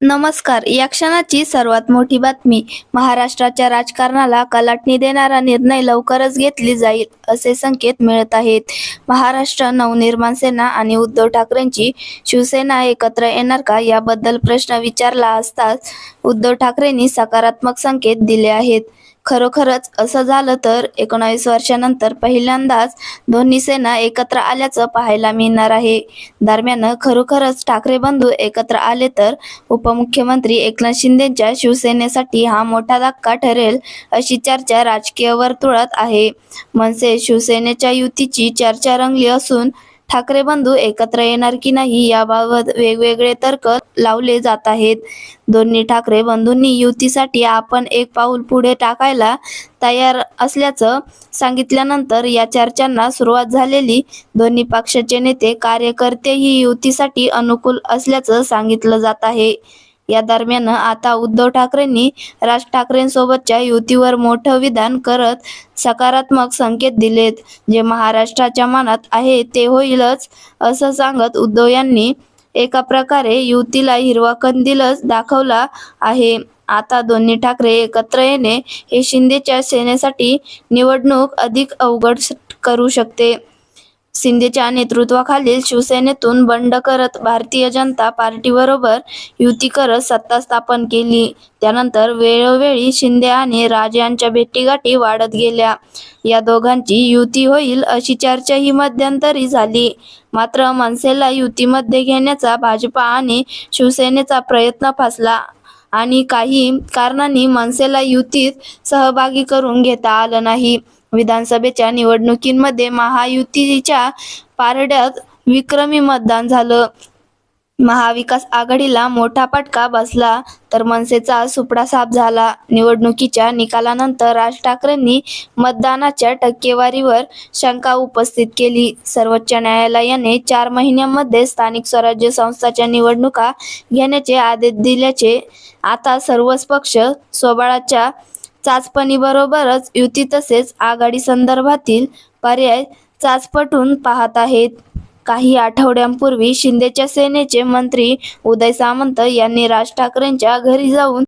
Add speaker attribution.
Speaker 1: नमस्कार. या क्षणाची सर्वात मोठी बातमी महाराष्ट्राच्या राजकारणाला कलाटणी देणारा निर्णय लवकरच घेतली जाईल असे संकेत मिळत आहेत. महाराष्ट्र नवनिर्माण सेना आणि उद्धव ठाकरेंची शिवसेना एकत्र येणार का याबद्दल प्रश्न विचारला असताच उद्धव ठाकरेंनी सकारात्मक संकेत दिले आहेत. खरोखरच असं झालं तर एकोणावीस वर्षानंतर पहिल्यांदाच दोन्ही सेना एकत्र आल्याचं पाहायला मिळणार आहे. दरम्यान खरोखरच ठाकरे बंधू एकत्र आले तर उपमुख्यमंत्री एकनाथ शिंदेच्या शिवसेनेसाठी हा मोठा धक्का ठरेल अशी चर्चा राजकीय वर्तुळात आहे. मनसे शिवसेनेच्या युतीची चर्चा रंगली असून ठाकरे बंधू एकत्र येणार की नाही याबाबत वेगवेगळे तर्क लावले जात आहेत. दोन्ही ठाकरे बंधूंनी युतीसाठी आपण एक पाऊल पुढे टाकायला तयार असल्याचं सांगितल्यानंतर या चर्चांना सुरुवात झालेली दोन्ही पक्षाचे नेते कार्यकर्ते ही युतीसाठी अनुकूल असल्याचं सांगितलं जात आहे. या दरम्यान आता उद्धव ठाकरेंनी राज ठाकरेंसोबतच्या युतीवर मोठं विधान करत सकारात्मक संकेत दिलेत. जे महाराष्ट्राच्या मनात आहे ते होईलच असं सांगत उद्धव यांनी एका प्रकारे युतीला हिरवा कंदीलच दाखवला आहे. आता दोन्ही ठाकरे एकत्र येणे हे शिंदेच्या सेनेसाठी निवडणूक अधिक अवघड करू शकते. शिंदेच्या नेतृत्वाखालील शिवसेनेतून बंड करत भारतीय जनता पार्टीबरोबर युती करत सत्ता स्थापन केली. त्यानंतर वेळोवेळी शिंदे आणि राज यांच्या भेटीगाठी वाढत गेल्या. या दोघांची युती होईल अशी चर्चाही मध्यंतरी झाली. मात्र मनसेला युतीमध्ये घेण्याचा भाजपा आणि शिवसेनेचा प्रयत्न फासला आणि काही कारणांनी मनसेला युतीत सहभागी करून घेता आलं नाही. विधानसभेच्या निवडणुकीमध्ये महायुतीच्या पारड्यात विक्रमी मतदान झालं. महाविकास आघाडीला मोठा फटका बसला तर मनसेचा सुपडा साफ झाला. निवडणुकीच्या निकालानंतर राज ठाकरेंनी मतदानाच्या टक्केवारीवर शंका उपस्थित केली. सर्वोच्च न्यायालयाने चार महिन्यांमध्ये स्थानिक स्वराज्य संस्थांच्या निवडणुका घेण्याचे आदेश दिल्याचे आता सर्वच पक्ष स्वबळाच्या चाचपणीबरोबरच युती तसेच आघाडी संदर्भातील पर्याय चाचपटून पाहत आहेत. काही आठवड्यांपूर्वी शिंदेच्या सेनेचे मंत्री उदय सामंत यांनी राज ठाकरेंच्या घरी जाऊन